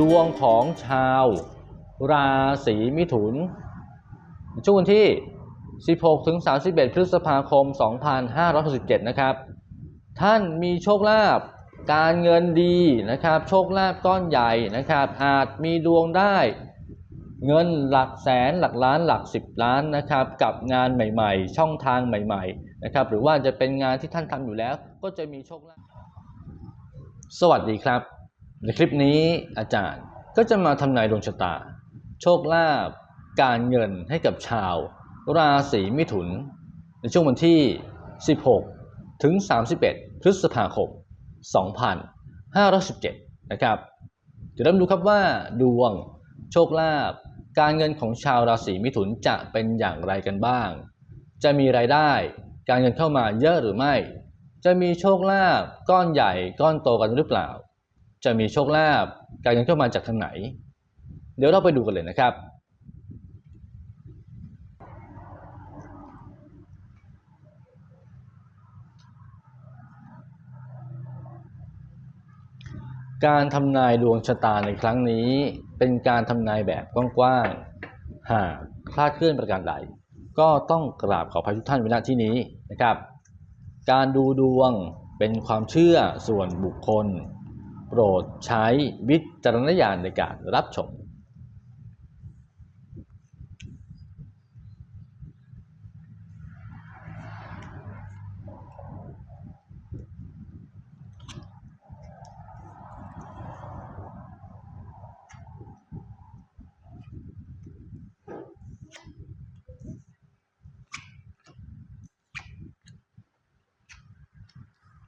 ดวงของชาวราศีมิถุน ช่วงวันที่ 16ถึง31 พฤษภาคม 2567 นะครับ ท่านมีโชคลาภการเงินดีนะครับ โชคลาภก้อนใหญ่นะครับ อาจมีดวงได้เงินหลักแสนหลักล้านหลักสิบล้านนะครับ กับงานใหม่ ๆ ช่องทางใหม่ ๆ นะครับ หรือว่าจะเป็นงานที่ท่านทำอยู่แล้ว ก็จะมีโชคลาภสวัสดีครับ ในคลิปนี้อาจารย์ก็จะมาทำนายดวงชะตา โชคลาภการเงินให้กับชาว ราศีมิถุน ในช่วงวันที่ 16 ถึง 31 พฤษภาคม 2517 นะครับเดี๋ยวเรามาดูครับว่าดวงโชคลาภการเงินของชาวราศีมิถุนจะเป็นอย่างไรกันบ้าง จะมีรายได้การเงินเข้ามาเยอะหรือไม่ จะมีโชคลาภก้อนใหญ่ก้อนโตกันหรือเปล่า จะมีโชคลาภการเงินเข้ามาจากทางไหน เดี๋ยวเราไปดูกันเลยนะครับ การทำนายดวงชะตาในครั้งนี้ เป็นการทำนายแบบกว้างๆหากคลาดเคลื่อนประการใดก็ต้องกราบขออภัยทุกท่านไว้ณที่นี้นะครับ การดูดวงเป็นความเชื่อส่วนบุคคล โปรดใช้วิจารณญาณในการรับชม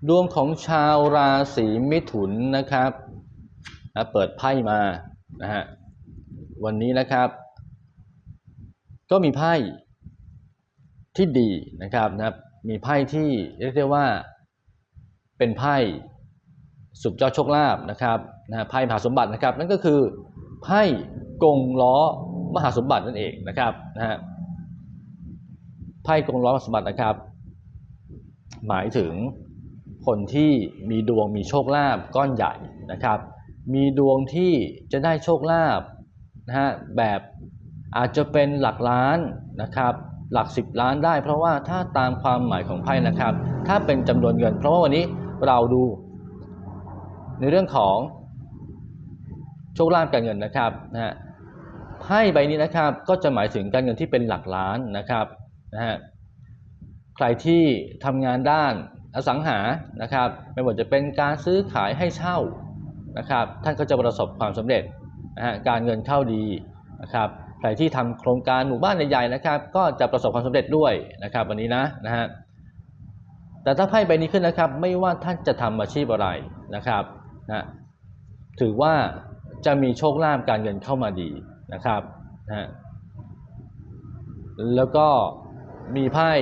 ดวงของชาวราศีมิถุนนะครับนะเปิดไพ่มานะฮะวันนี้นะครับ ก็มีไพ่ที่ดีนะครับนะบมีไพ่ที่เรียกได้ว่าเป็นไพ่สุดยอดโชคลาภนะครับนะไพ่มหาสมบัตินะครับ นั่นก็คือไพ่กงล้อมหาสมบัตินั่นเองนะครับนะฮะไพ่กงล้อมหาสมบัตินะครับ หมายถึง คนที่มีดวงมีโชคลาภก้อนใหญ่นะครับ มีดวงที่จะได้โชคลาภนะฮะแบบอาจจะเป็นหลักล้านนะครับหลักสิบล้านได้ เพราะว่าถ้าตามความหมายของไพ่นะครับ ถ้าเป็นจำนวนเงิน เพราะว่าวันนี้เราดู ในเรื่องของโชคลาภการเงินนะครับนะฮะไพ่ใบนี้นะครับก็จะหมายถึงการเงินที่เป็นหลักล้านนะครับนะฮะใครที่ทำงานด้าน อสังหานะครับ ไม่ว่าจะเป็นการซื้อขายให้เช่านะครับ ท่านก็จะประสบความสำเร็จนะฮะการเงินเข้าดีนะครับใครที่ทำโครงการหมู่บ้านใหญ่ๆนะครับ ก็จะประสบความสำเร็จด้วยนะครับ วันนี้นะนะฮะแต่ถ้าไพ่ใบนี้ขึ้นนะครับ ไม่ว่าท่านจะทำอาชีพอะไรนะครับนะถือว่าจะมีโชคลาภการเงินเข้ามาดีนะครับนะฮะแล้วก็มีไพ่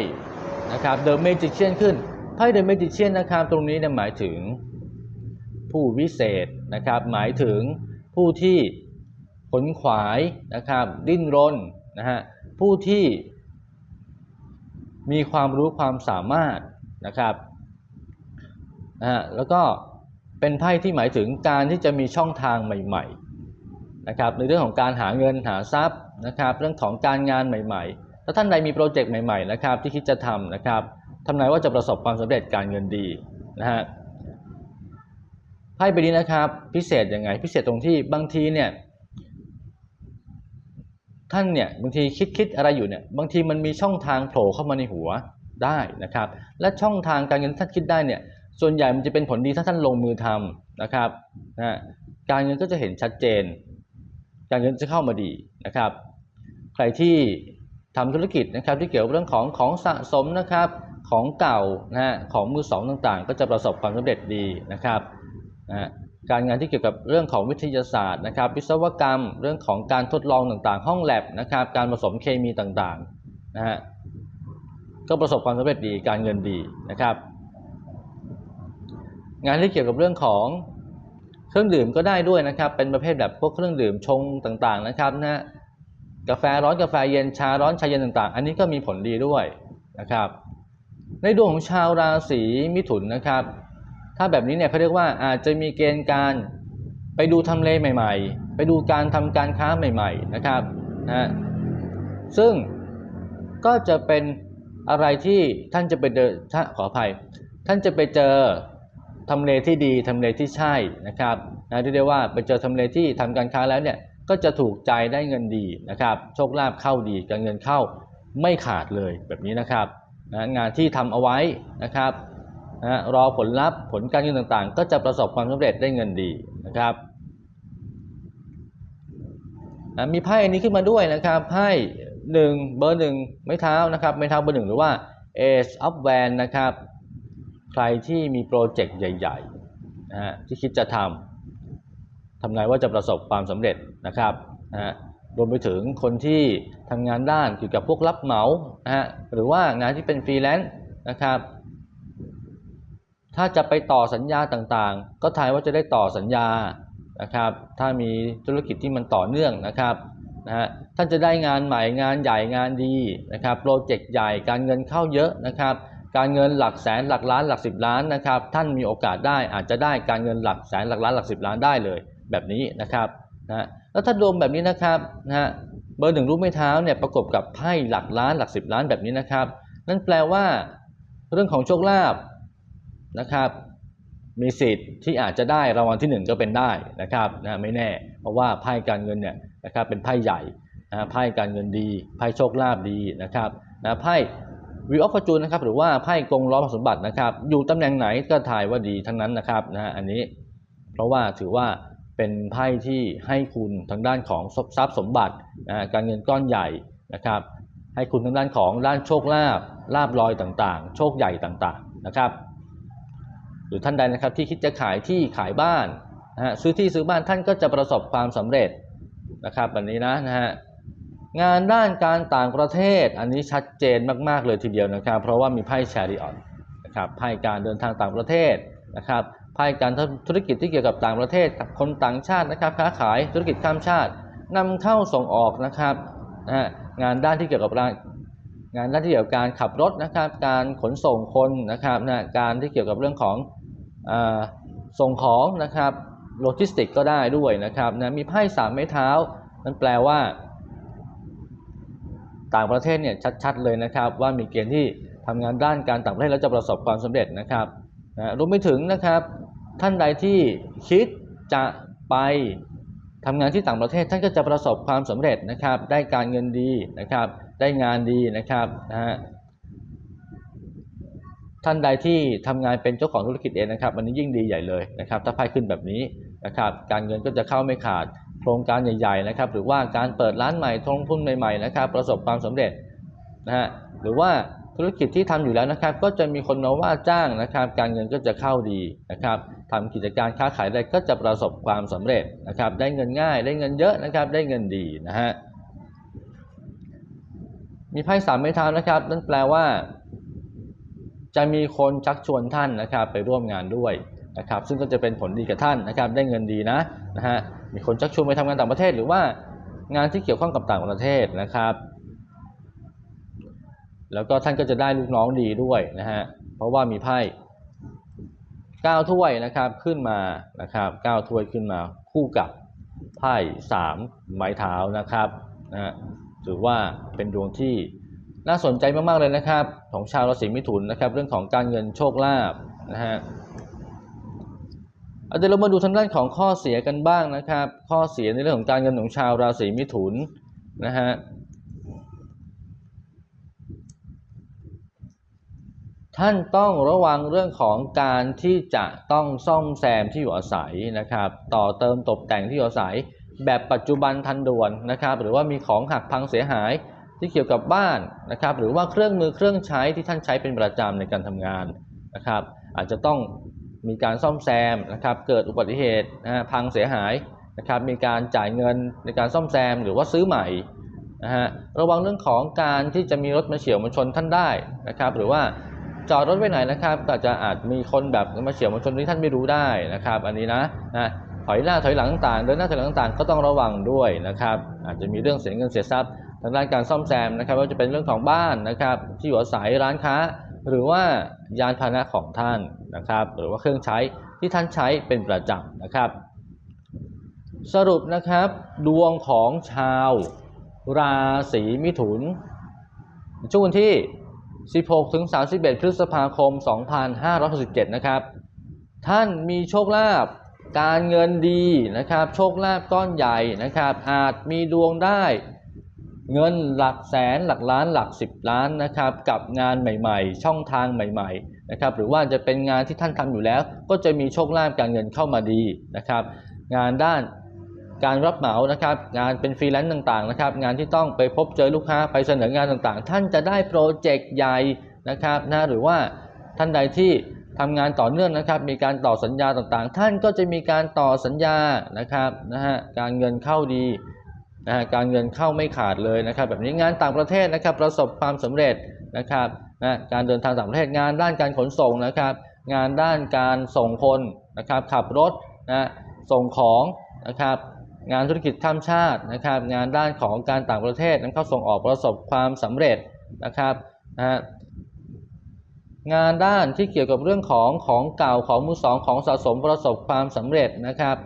นะครับ The Magician ขึ้น ไพ่ The Magician นะครับตรงนี้เนี่ยหมายถึงผู้วิเศษนะครับหมายถึงผู้ที่ขนขวายนะครับดิ้นรนนะฮะผู้ที่มีความรู้ความสามารถนะครับนะฮะแล้วก็เป็นไพ่ที่หมายถึงการที่จะมีช่องทางใหม่ๆนะครับในเรื่องของการหาเงินหาทรัพย์นะครับเรื่องของการงานใหม่ๆ ถ้าท่านใดมีโปรเจกต์ใหม่ๆนะครับที่คิดจะทำนะครับ ทำนายว่าจะประสบความสำเร็จการเงินดีนะฮะไพ่ใบนี้นะครับ พิเศษยังไง พิเศษตรงที่บางทีเนี่ยท่านเนี่ยบางทีคิดคิดอะไรอยู่เนี่ยบางทีมันมีช่องทางโผล่เข้ามาในหัวได้นะครับ และช่องทางการเงินท่านคิดได้เนี่ยส่วนใหญ่มันจะเป็นผลดีถ้าท่านลงมือทำนะครับนะฮะการเงินก็จะเห็นชัดเจน การเงินจะเข้ามาดีนะครับ ใครที่ทำธุรกิจนะครับที่เกี่ยวกับเรื่องของของสะสมนะครับ ของเก่านะฮะของมือสองต่างๆ ก็จะประสบความสำเร็จดีนะครับนะการงานที่เกี่ยวกับเรื่องของวิทยาศาสตร์นะครับวิศวกรรมเรื่องของการทดลองต่างๆ ห้องแลบนะครับการผสมเคมีต่างๆนะฮะก็ประสบความสำเร็จดีการเงินดีนะครับ งานที่เกี่ยวกับเรื่องของเครื่องดื่มก็ได้ด้วยนะครับ เป็นประเภทแบบพวกเครื่องดื่มชงต่างๆนะครับนะฮะกาแฟร้อนกาแฟเย็นชาร้อนชาเย็นต่างๆ อันนี้ก็มีผลดีด้วยนะครับ ในดวงของชาวราศีมิถุนนะครับ ถ้าแบบนี้เนี่ยเขาเรียกว่าอาจจะมีเกณฑ์การไปดูทำเลใหม่ ๆ ไปดูการทำการค้าใหม่ ๆนะครับนะซึ่งก็จะเป็นอะไรที่ท่านจะไปเจอขออภัย ท่านจะไปเจอทำเลที่ดีทำเลที่ใช่นะครับนะที่เรียกว่าไปเจอทำเลที่ทำการค้าแล้วเนี่ยก็จะถูกใจได้เงินดีนะครับ โชคลาภเข้าดีการเงินเข้าไม่ขาดเลยแบบนี้นะครับ นะงานที่ทำเอาไว้นะครับนะรอผลลัพธ์ผลการเงินต่างๆ ก็จะประสบความสำเร็จได้เงินดีนะครับนะมีไพ่อันนี้ขึ้นมาด้วยนะครับไพ่หนึ่งเบอร์หนึ่งไม้เท้านะครับไม้เท้าเบอร์หนึ่งหรือว่า Ace of w a n นะครับ ใครที่มีโปรเจกต์ใหญ่ๆนะฮะที่คิดจะทำทำไงว่าจะประสบความสำเร็จนะครับนะฮะ รวมไปถึงคนที่ทำงานด้านเกี่ยวกับพวกรับเหมานะฮะหรือว่างานที่เป็นฟรีแลนซ์นะครับ ถ้าจะไปต่อสัญญาต่างๆ ก็ทายว่าจะได้ต่อสัญญานะครับ ถ้ามีธุรกิจที่มันต่อเนื่องนะครับนะฮะท่านจะได้งานใหม่งานใหญ่งานดีนะครับโปรเจกต์ใหญ่การเงินเข้าเยอะนะครับ การเงินหลักแสนหลักล้านหลักสิบล้านนะครับ ท่านมีโอกาสได้อาจจะได้การเงินหลักแสนหลักล้านหลักสิบล้านได้เลย แบบนี้นะครับ นะแล้วถ้าดวงแบบนี้นะครับนะเบอร์หนึ่งรูปไม่เท้าเนี่ยประกบกับไพ่หลักล้านหลักสิบล้านแบบนี้นะครับ นั่นแปลว่า เรื่องของโชคลาภนะครับ มีสิทธิ์ที่อาจจะได้รางวัลที่ 1 ก็เป็นได้นะครับนะไม่แน่ เพราะว่าไพ่การเงินเนี่ยนะครับเป็นไพ่ใหญ่นะไพ่การเงินดีไพ่โชคลาภดีนะครับนะไพ่วิวออฟฟอร์จูนนะครับหรือว่าไพ่กงล้อมสมบัตินะครับ อยู่ตำแหน่งไหนก็ทายว่าดีทั้งนั้นนะครับนะอันนี้เพราะว่าถือว่า เป็นไพ่ที่ให้คุณทางด้านของทรัพย์สมบัติการเงินก้อนใหญ่นะครับให้คุณทางด้านของด้านโชคลาภลาบลอยต่างๆ โชคใหญ่ต่างๆนะครับ หรือท่านใดนะครับที่คิดจะขายที่ขายบ้านนะฮะซื้อที่ซื้อบ้านท่านก็จะประสบความสำเร็จนะครับแบบนี้นะนะฮะงานด้านการต่างประเทศอันนี้ชัดเจนมากๆเลยทีเดียวนะครับ เพราะว่ามีไพ่แชริออนนะครับไพ่การเดินทางต่างประเทศนะครับ ไพ่การธุรกิจที่เกี่ยวกับต่างประเทศกับคนต่างชาตินะครับค้าขายธุรกิจข้ามชาตินำเข้าส่งออกนะครับนะงานด้านที่เกี่ยวกับงานด้านที่เกี่ยวกับการขับรถนะครับ การขนส่งคนนะครับนะการที่เกี่ยวกับเรื่องของอส่งของนะครับโลจิสติกก็ได้ด้วยนะครับนะมีไพ่สามไม้เท้านั่นแปลว่า ต่างประเทศเนี่ยชัดๆเลยนะครับ ว่ามีเกณฑ์ที่ทำงานด้านการต่างประเทศแล้วจะประสบความสำเร็จนะครับนะรวมไปถึงนะครับ ท่านใดที่คิดจะไปทำงานที่ต่างประเทศท่านก็จะประสบความสำเร็จนะครับ ได้การเงินดีนะครับ ได้งานดีนะครับนะฮะท่านใดที่ทำงานเป็นเจ้าของธุรกิจเองนะครับอันนี้ยิ่งดีใหญ่เลยนะครับ ถ้าไพ่ขึ้นแบบนี้นะครับ การเงินก็จะเข้าไม่ขาดโครงการใหญ่ ๆนะครับ หรือว่าการเปิดร้านใหม่ทงทุนใหม่ๆนะครับ ประสบความสำเร็จนะฮะหรือว่า ธุรกิจที่ทำอยู่แล้วนะครับ ก็จะมีคนมาว่าจ้างนะครับ การเงินก็จะเข้าดีนะครับทำกิจการค้าขายได้ก็จะประสบความสำเร็จนะครับ ได้เงินง่าย ได้เงินเยอะนะครับ ได้เงินดีนะฮะมีไพ่สามไม้เท้านะครับ นั่นแปลว่า จะมีคนชักชวนท่านนะครับ ไปร่วมงานด้วยนะครับ ซึ่งก็จะเป็นผลดีกับท่านนะครับ ได้เงินดีนะนะฮะมีคนชักชวนไปทำงานต่างประเทศ หรือว่างานที่เกี่ยวข้องกับต่างประเทศนะครับ แล้วก็ท่านก็จะได้ลูกน้องดีด้วยนะฮะเพราะว่ามีไพ่เก้าถ้วยนะครับขึ้นมานะครับเก้าถ้วยขึ้นมาคู่กับไพ่สามไม้เท้านะครับนะถือว่าเป็นดวงที่น่าสนใจมากๆเลยนะครับ ของชาวราศีมิถุนนะครับ เรื่องของการเงินโชคลาภนะฮะเดี๋ยวเรามาดูทางด้านของข้อเสียกันบ้างนะครับ ข้อเสียในเรื่องของการเงินของชาวราศีมิถุนนะฮะ ท่านต้องระวังเรื่องของการที่จะต้องซ่อมแซมที่อยู่อาศัยนะครับ ต่อเติมตกแต่งที่อยู่อาศัย แบบปัจจุบันทันด่วนนะครับ หรือว่ามีของหักพังเสียหายที่เกี่ยวกับบ้านนะครับ หรือว่าเครื่องมือเครื่องใช้ที่ท่านใช้เป็นประจำในการทำงานนะครับ อาจจะต้องมีการซ่อมแซมนะครับ เกิดอุบัติเหตุนะฮะพังเสียหายนะครับ มีการจ่ายเงินในการซ่อมแซมหรือว่าซื้อใหม่นะฮะระวังเรื่องของการที่จะมีรถมาเฉียวมาชนท่านได้นะครับ หรือว่า จอดรถไว้ไหนนะครับ ก็จะอาจมีคนแบบมาเฉียวมาชนที่ท่านไม่รู้ได้นะครับ อันนี้นะนะถอยหน้าถอยหลังต่างเดินหน้าถอยหลังต่างก็ต้องระวังด้วยนะครับ อาจจะมีเรื่องเสียเงินเสียทรัพย์ทางด้านการซ่อมแซมนะครับว่าจะเป็นเรื่องของบ้านนะครับ ที่อยู่อาศัยร้านค้า หรือว่ายานพาหนะของท่านนะครับ หรือว่าเครื่องใช้ที่ท่านใช้เป็นประจำนะครับ สรุปนะครับ ดวงของชาวราศีมิถุนช่วงที่ 16 ถึง 31 พฤษภาคม 2567 นะครับ ท่านมีโชคลาภการเงินดีนะครับ โชคลาภก้อนใหญ่นะครับ อาจมีดวงได้ เงินหลักแสนหลักล้านหลักสิบล้านนะครับ กับงานใหม่ๆ ช่องทางใหม่ ๆ นะครับ หรือว่าจะเป็นงานที่ท่านทำอยู่แล้ว ก็จะมีโชคลาภการเงินเข้ามาดีนะครับ งานด้าน การรับเหมานะครับ งานเป็นฟรีแลนซ์ต่างๆนะครับ งานที่ต้องไปพบเจอลูกค้าไปเสนองานต่างๆ ท่านจะได้โปรเจกต์ใหญ่นะครับนะหรือว่าท่านใดที่ทำงานต่อเนื่องนะครับ มีการต่อสัญญาต่างๆ ท่านก็จะมีการต่อสัญญานะครับนะฮะการเงินเข้าดีนะฮะการเงินเข้าไม่ขาดเลยนะครับ แบบนี้งานต่างประเทศนะครับ ประสบความสำเร็จนะครับนะการเดินทางต่างประเทศงานด้านการขนส่งนะครับ งานด้านการส่งคนนะครับ ขับรถนะส่งของนะครับ งานธุรกิจข้ามชาตินะครับ งานด้านของการต่างประเทศนั้นเข้าส่งออกประสบความสำเร็จนะครับนะฮะงานด้านที่เกี่ยวกับเรื่องของของเก่าของมือสองของสะสมประสบความสำเร็จนะครับ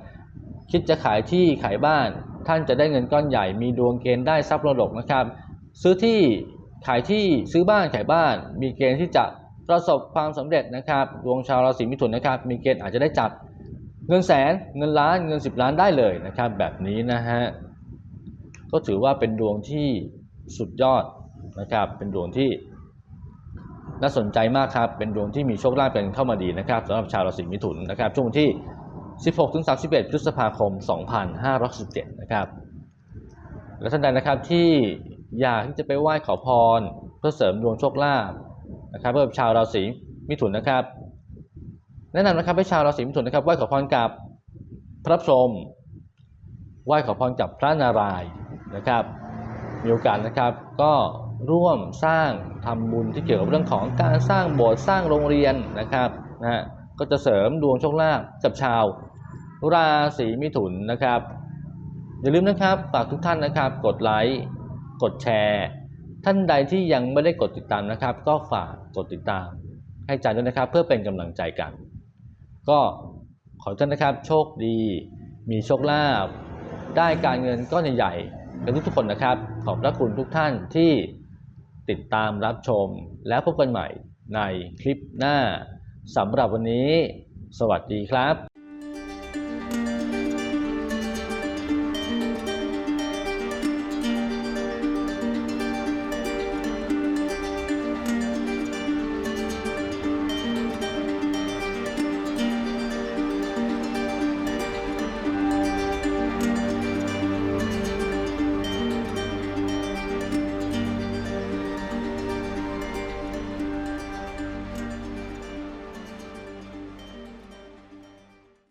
คิดจะขายที่ขายบ้าน ท่านจะได้เงินก้อนใหญ่ มีดวงเกณฑ์ได้ทรัพย์มรดกนะครับ ซื้อที่ขายที่ซื้อบ้านขายบ้าน มีเกณฑ์ที่จะประสบความสำเร็จนะครับ ดวงชาวราศีมิถุนนะครับ มีเกณฑ์อาจจะได้จับ เงินแสนเงินล้านเงิน 10 ล้านได้เลยนะครับ แบบนี้นะฮะก็ถือว่าเป็นดวงที่สุดยอดนะครับ เป็นดวงที่น่าสนใจมากครับ เป็นดวงที่มีโชคลาภเป็นเข้ามาดีนะครับสำหรับชาวราศีมิถุนนะครับช่วงที่ 16ถึง31 พฤษภาคม 2567นะครับและท่านใดนะครับที่อยากที่จะไปไหว้ขอพร เพื่อเสริมดวงโชคลาภนะครับเพื่อชาวราศีมิถุนนะครับ แนะนำนะครับให้ชาวราศีมิถุนนะครับไหว้ขอพรกับพระพรหมไหว้ขอพรกับพระนารายณ์นะครับ มีโอกาสนะครับก็ร่วมสร้างทำบุญที่เกี่ยวกับเรื่องของการสร้างโบสถ์สร้างโรงเรียนนะครับนะฮะก็จะเสริมดวงโชคลาภกับชาวราศีมิถุนนะครับ อย่าลืมนะครับฝากทุกท่านนะครับ กดไลค์กดแชร์ ท่านใดที่ยังไม่ได้กดติดตามนะครับ ก็ฝากกดติดตามให้จานด้วยนะครับ เพื่อเป็นกำลังใจกัน ก็ขอท่านนะครับโชคดี มีโชคลาภได้การเงินก้อนใหญ่ๆกันทุกๆคนนะครับ ขอบพระคุณทุกท่านที่ติดตามรับชมแล้วพบกันใหม่ในคลิปหน้าสำหรับวันนี้ สวัสดีครับ